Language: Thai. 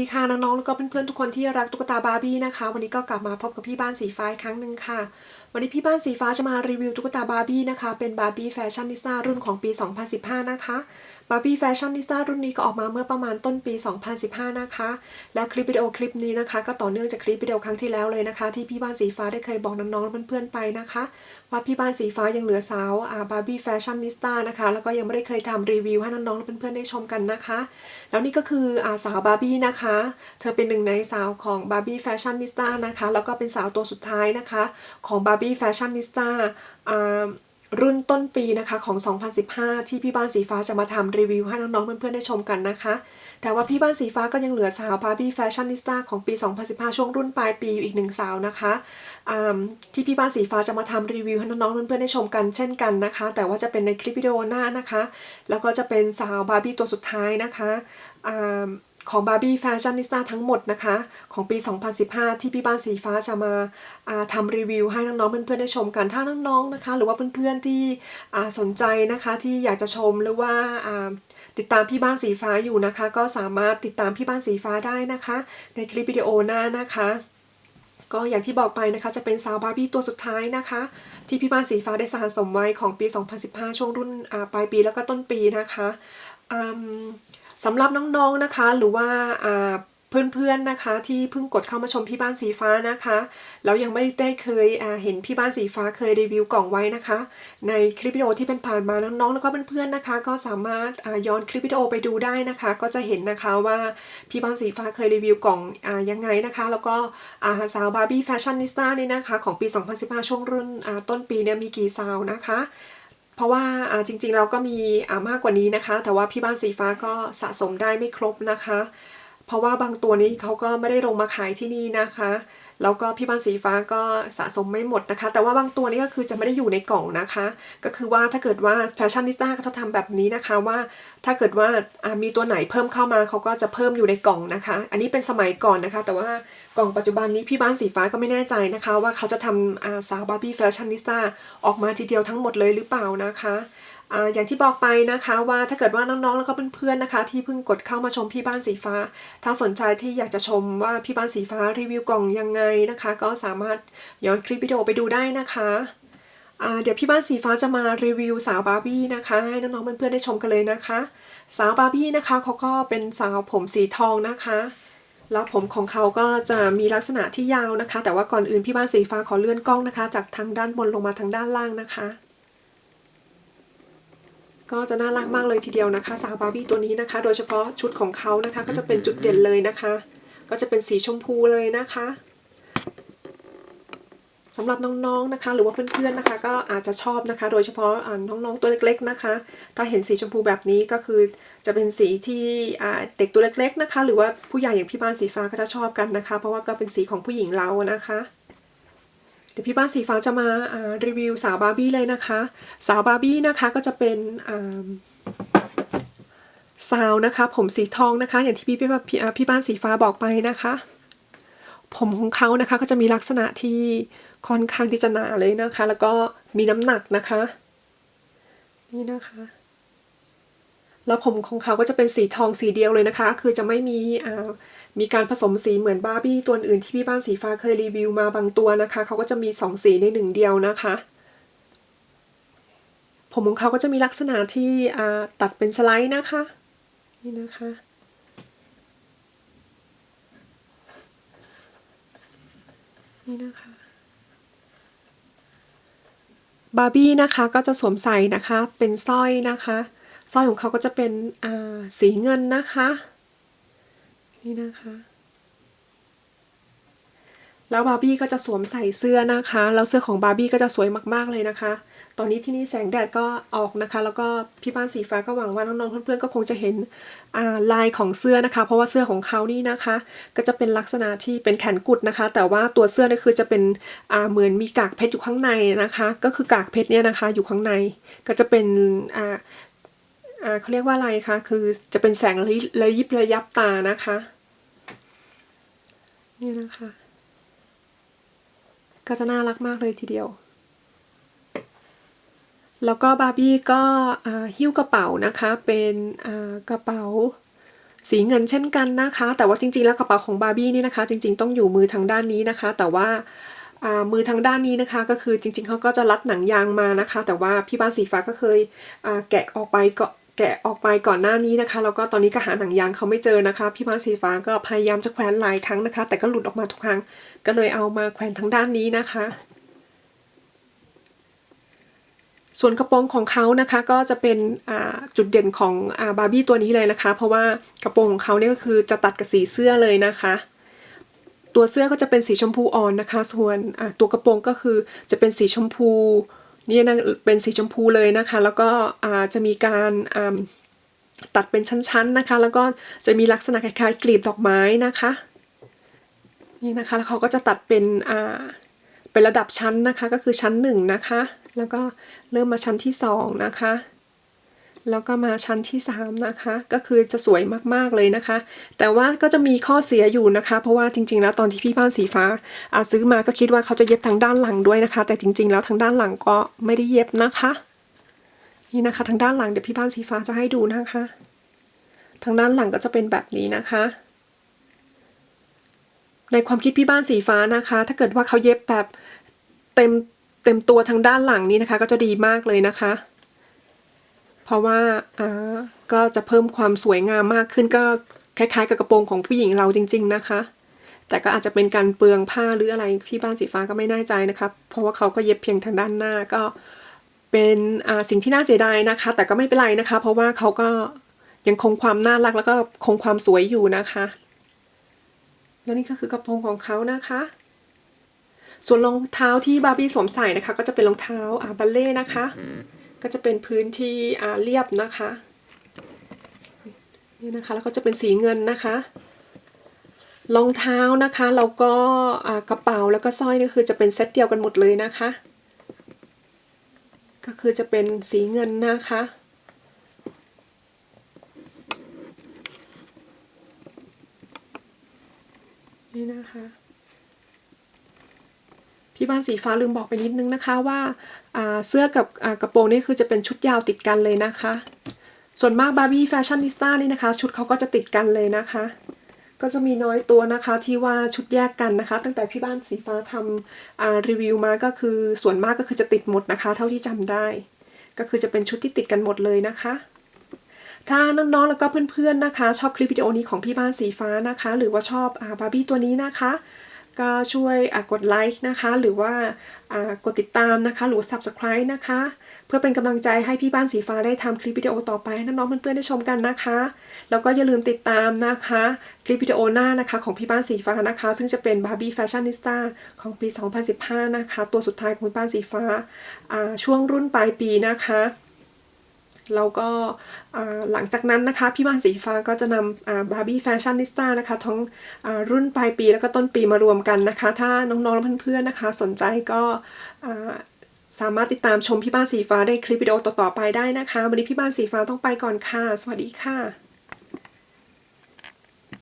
ดีค่ะน้องๆแล้วก็เพื่อนๆทุกคนที่รักตุ๊กตาบาร์บี้นะคะ วันนี้ก็กลับมาพบกับพี่บ้านสีฟ้าอีกครั้งหนึ่งค่ะ วันนี้พี่บ้านสีฟ้าจะมารีวิวตุ๊กตาบาร์บี้นะคะ เป็นบาร์บี้แฟชั่นนิสต้ารุ่นของปี 2015 นะคะ บาร์บี้แฟชั่นนิสตารุ่นนี้ก็ออกมาเมื่อประมาณต้นปี 2015 นะคะ แล้วคลิปวิดีโอคลิปนี้นะคะ ก็ต่อเนื่องจากคลิปวิดีโอครั้งที่แล้วเลยนะคะ ที่พี่บ้านสีฟ้าได้เคยบอกน้องๆและเพื่อนๆไปนะคะ ว่าพี่บ้านสีฟ้ายังเหลือสาวบาร์บี้แฟชั่นนิสตานะคะ แล้วก็ยังไม่ได้เคยทำรีวิวให้น้องๆและเพื่อนๆได้ชมกันนะคะ แล้วนี่ก็คืออาสาวบาร์บี้นะคะ เธอเป็นหนึ่งในสาวของบาร์บี้แฟชั่นนิสตานะคะ แล้วก็เป็นสาวตัวสุดท้ายนะคะ ของบาร์บี้แฟชั่นนิสต้า รุ่นต้นปีนะคะของ 2015 ที่พี่บ้านสีฟ้าจะมาทำรีวิวให้น้องๆ เพื่อนๆ ได้ชมกันนะคะ แต่ว่าพี่บ้านสีฟ้าก็ยังเหลือสาวบาร์บี้แฟชั่นนิสต้าของปี 2015 ช่วงรุ่นปลายปีอยู่อีกหนึ่งสาวนะคะที่พี่บ้านสีฟ้าจะมาทำรีวิวให้น้องๆ เพื่อนๆ ได้ชมกันเช่นกันนะคะ แต่ว่าจะเป็นในคลิปวิดีโอหน้านะคะ แล้วก็จะเป็นสาวบาร์บี้ตัวสุดท้ายนะคะ ของบาร์บี้แฟชั่นนิสตาทั้งหมดนะคะ ของปี 2015 ที่พี่บ้านสีฟ้าจะมาทำรีวิวให้น้องๆเพื่อนๆได้ชมกันถ้าน้องๆนะคะ หรือว่าเพื่อนๆที่สนใจนะคะที่อยากจะชมหรือว่าติดตามพี่บ้านสีฟ้าอยู่นะคะ ก็สามารถติดตามพี่บ้านสีฟ้าได้นะคะ ในคลิปวิดีโอหน้านะคะ ก็อย่างที่บอกไปนะคะจะเป็นสาวบาร์บี้ตัวสุดท้ายนะคะ ที่พี่บ้านสีฟ้าได้สะสมไว้ของปี 2015 ช่วงรุ่นปลายปีแล้วก็ต้นปีนะคะ สำหรับน้องๆนะคะ หรือว่าเพื่อนๆนะคะ ที่เพิ่งกดเข้ามาชมพี่บ้านสีฟ้านะคะแล้วยังไม่ได้เคยเห็นพี่บ้านสีฟ้าเคยรีวิวกล่องไว้นะคะ ในคลิปวิดีโอที่เป็นผ่านมาน้องๆแล้วก็เพื่อนๆนะคะ ก็สามารถย้อนคลิปวิดีโอไปดูได้นะคะ ก็จะเห็นนะคะว่าพี่บ้านสีฟ้าเคยรีวิวกล่องอยังไงนะคะ แล้วก็สาวบาร์บี้แฟชั่นนิสต้านี่นะคะของปี 2015 ช่วงรุ่นต้นปีเนี่ยมีกี่สาวนะคะ เพราะว่าจริงๆเราก็มีมากกว่านี้นะคะ แต่ว่าพี่บ้านสีฟ้าก็สะสมได้ไม่ครบนะคะ เพราะว่าบางตัวนี้เขาก็ไม่ได้ลงมาขายที่นี่นะคะแล้วก็พี่บ้านสีฟ้าก็สะสมไม่หมดนะคะ แต่ว่าบางตัวนี้ก็คือจะไม่ได้อยู่ในกล่องนะคะ ก็คือว่าถ้าเกิดว่าแฟชั่นนิสต้าเขาทำแบบนี้นะคะว่าถ้าเกิดว่ามีตัวไหนเพิ่มเข้ามาเขาก็จะเพิ่มอยู่ในกล่องนะคะ อันนี้เป็นสมัยก่อนนะคะ แต่ว่า กล่องปัจจุบันนี้พี่บ้านสีฟ้าก็ไม่แน่ใจนะคะ ว่าเขาจะทำสาวบาร์บี้แฟชั่นนิสตาออกมาทีเดียวทั้งหมดเลยหรือเปล่านะคะอย่างที่บอกไปนะคะว่าถ้าเกิดว่าน้องๆแล้วก็เพื่อนๆนะคะ ที่เพิ่งกดเข้ามาชมพี่บ้านสีฟ้า ถ้าสนใจที่อยากจะชมว่าพี่บ้านสีฟ้ารีวิวกล่องยังไงนะคะ ก็สามารถย้อนคลิปวิดีโอไปดูได้นะคะเดี๋ยวพี่บ้านสีฟ้าจะมารีวิวสาวบาร์บี้นะคะให้น้องๆเพื่อนๆได้ชมกันเลยนะคะ สาวบาร์บี้นะคะเขาก็เป็นสาวผมสีทองนะคะ แล้วผมของเขาก็จะมีลักษณะที่ยาวนะคะ แต่ว่าก่อนอื่นพี่บ้านสีฟ้าขอเลื่อนกล้องนะคะ จากทางด้านบนลงมาทางด้านล่างนะคะ ก็จะน่ารักมากเลยทีเดียวนะคะ สาวบาร์บี้ตัวนี้นะคะ โดยเฉพาะชุดของเขานะคะ ก็จะเป็นจุดเด่นเลยนะคะ ก็จะเป็นสีชมพูเลยนะคะ สำหรับน้องๆนะคะ หรือว่าเพื่อนๆนะคะ ก็อาจจะชอบนะคะ โดยเฉพาะน้องๆตัวเล็กๆนะคะ ถ้าเห็นสีชมพูแบบนี้ก็คือจะเป็นสีที่เด็กตัวเล็กๆนะคะ หรือว่าผู้ใหญ่อย่างพี่บ้านสีฟ้าก็จะชอบกันนะคะ เพราะว่าก็เป็นสีของผู้หญิงเรานะคะเดี๋ยวพี่บ้านสีฟ้าจะมารีวิวสาวบาร์บี้เลยนะคะ สาวบาร์บี้นะคะก็จะเป็นสาวนะคะ ผมสีทองนะคะ อย่างที่พี่พี่พี่บ้านสีฟ้าบอกไปนะคะ ผมของเขานะคะ ก็จะมีลักษณะที่ค่อนข้างที่จะหนาเลยนะคะ แล้วก็มีน้ำหนักนะคะ นี่นะคะ แล้วผมของเขาก็จะเป็นสีทองสีเดียวเลยนะคะ คือจะไม่มีอ่ามีการผสมสีเหมือนบาร์บี้ตัวอื่นที่พี่บ้านสีฟ้าเคยรีวิวมาบางตัวนะคะ เขาก็จะมีสองสีในหนึ่งเดียวนะคะ ผมของเขาก็จะมีลักษณะที่ตัดเป็นสไลด์นะคะ นี่นะคะ นี่นะคะบาร์บี้นะคะก็จะสวมใส่นะคะเป็นสร้อยนะคะสร้อยของเขาก็จะเป็นสีเงินนะคะ นี่นะคะ แล้วบาร์บี้ก็จะสวมใส่เสื้อนะคะ แล้วเสื้อของบาร์บี้ก็จะสวยมากๆเลยนะคะ ตอนนี้ที่นี่แสงแดดก็ออกนะคะ แล้วก็พี่บ้านสีฟ้าก็หวังว่าน้องๆเพื่อนๆก็คงจะเห็นลายของเสื้อนะคะ เพราะว่าเสื้อของเขานี่นะคะ ก็จะเป็นลักษณะที่เป็นแขนกุดนะคะ แต่ว่าตัวเสื้อนี่คือจะเป็นเหมือนมีกากเพชรอยู่ข้างในนะคะ ก็คือกากเพชรเนี่ยนะคะ อยู่ข้างในก็จะเป็นเขาเรียกว่าอะไรคะ คือจะเป็นแสงระยิบระยับตานะคะ นี่นะคะ ก็จะน่ารักมากเลยทีเดียว แล้วก็บาร์บี้ก็หิ้วกระเป๋านะคะ เป็นกระเป๋าสีเงินเช่นกันนะคะ แต่ว่าจริงๆแล้วกระเป๋าของบาร์บี้นี่นะคะ จริงๆต้องอยู่มือทางด้านนี้นะคะ แต่ว่ามือทางด้านนี้นะคะ ก็คือจริงๆเขาก็จะรัดหนังยางมานะคะ แต่ว่าพี่บ้านสีฟ้าก็เคยแกะออกไปก็ แกะออกไปก่อนหน้านี้นะคะ แล้วก็ตอนนี้ก็หาหนังยางเขาไม่เจอนะคะ พี่บ้านสีฟ้าก็พยายามจะแขวนหลายครั้งนะคะ แต่ก็หลุดออกมาทุกครั้ง ก็เลยเอามาแขวนทางด้านนี้นะคะ ส่วนกระโปรงของเขานะคะก็จะเป็นจุดเด่นของบาร์บี้ตัวนี้เลยนะคะ เพราะว่ากระโปรงของเขาเนี่ยก็คือจะตัดกับสีเสื้อเลยนะคะตัวเสื้อก็จะเป็นสีชมพูอ่อนนะคะ ส่วนตัวกระโปรงก็คือจะเป็นสีชมพู นี่นะเป็นสีชมพูเลยนะคะ แล้วก็จะมีการตัดเป็นชั้นๆนะคะ แล้วก็จะมีลักษณะคล้ายๆกลีบดอกไม้นะคะ นี่นะคะแล้วเขาก็จะตัดเป็นเป็นระดับชั้นนะคะ ก็คือชั้นหนึ่งนะคะ แล้วก็เริ่มมาชั้นที่สองนะคะ แล้วก็มาชั้นที่สามนะคะ ก็คือจะสวยมากๆเลยนะคะ แต่ว่าก็จะมีข้อเสียอยู่นะคะ เพราะว่าจริง ๆ แล้วตอนที่พี่บ้านสีฟ้าอาซื้อมาก็คิดว่าเขาจะเย็บทางด้านหลังด้วยนะคะ แต่จริง ๆ แล้วทางด้านหลังก็ไม่ได้เย็บนะคะ นี่นะคะ ทางด้านหลังเดี๋ยวพี่บ้านสีฟ้าจะให้ดูนะคะ ทางด้านหลังก็จะเป็นแบบนี้นะคะในความคิดพี่บ้านสีฟ้านะคะ ถ้าเกิดว่าเขาเย็บแบบเต็มเต็มตัวทางด้านหลังนี้นะคะ ก็จะดีมากเลยนะคะ ราะว่าอ่าก็จะเพิ่มความสวยงามมากขึ้นก็คล้ายๆ กับกระโปรงของผู้หญิงเราจริง ๆนะคะ แต่ก็อาจจะเป็นการเปลืองผ้าหรืออะไรพี่บ้านสีฟ้าก็ไม่แน่ใจนะคะเพราะว่าเขาก็เย็บเพียงทางด้านหน้าก็เป็นอ่าสิ่งที่น่าเสียดายนะคะ แต่ก็ไม่เป็นไรนะคะ เพราะว่าเขาก็ยังคงความน่ารักแล้วก็คงความสวยอยู่นะคะและนี่ก็คือกระโปรงของเขานะคะ ส่วนรองเท้าที่บาร์บี้สวมใส่นะคะ ก็จะเป็นรองเท้าอาบัลเล่นะคะ ก็จะเป็นพื้นที่อาเรียบนะคะนี่นะคะแล้วก็จะเป็นสีเงินนะคะรองเท้านะคะแล้วก็อากระเป๋าแล้วก็สร้อยนี่คือจะเป็นเซตเดียวกันหมดเลยนะคะ ก็คือจะเป็นสีเงินนะคะนี่นะคะ พี่บ้านสีฟ้าลืมบอกไปนิดนึงนะคะว่าเสื้อกับกระโปรงนี่คือจะเป็นชุดยาวติดกันเลยนะคะ ส่วนมากบาร์บี้แฟชั่นนิสต้านี่นะคะ ชุดเขาก็จะติดกันเลยนะคะ ก็จะมีน้อยตัวนะคะที่ว่าชุดแยกกันนะคะ ตั้งแต่พี่บ้านสีฟ้าทำรีวิวมาก็คือส่วนมากก็คือจะติดหมดนะคะ เท่าที่จำได้ ก็คือจะเป็นชุดที่ติดกันหมดเลยนะคะถ้าน้องๆ แล้วก็เพื่อนๆ นะคะ ชอบคลิปวิดีโอนี้ของพี่บ้านสีฟ้านะคะ หรือว่าชอบบาร์บี้ตัวนี้นะคะ ก็ช่วยกดไลค์นะคะ หรือว่ากดติดตามนะคะ หรือ subscribe นะคะ เพื่อเป็นกำลังใจให้พี่บ้านสีฟ้าได้ทำคลิปวิดีโอต่อไปให้น้องๆเพื่อนๆได้ชมกันนะคะ แล้วก็อย่าลืมติดตามนะคะ คลิปวิดีโอหน้านะคะของพี่บ้านสีฟ้านะคะ ซึ่งจะเป็น Barbie Fashionista ของปี 2015 นะคะ ตัวสุดท้ายของพี่บ้านสีฟ้าช่วงรุ่นปลายปีนะคะ แล้วก็หลังจากนั้นนะคะ พี่บ้านสีฟ้าก็จะนำบาร์บี้แฟชั่นนิสต้านะคะ ทั้งรุ่นปลายปีแล้วก็ต้นปีมารวมกันนะคะ ถ้าน้องๆและเพื่อนๆนะคะ สนใจก็สามารถติดตามชมพี่บ้านสีฟ้าได้คลิปวิดีโอต่อๆไปได้นะคะ วันนี้พี่บ้านสีฟ้าต้องไปก่อนค่ะ สวัสดีค่ะ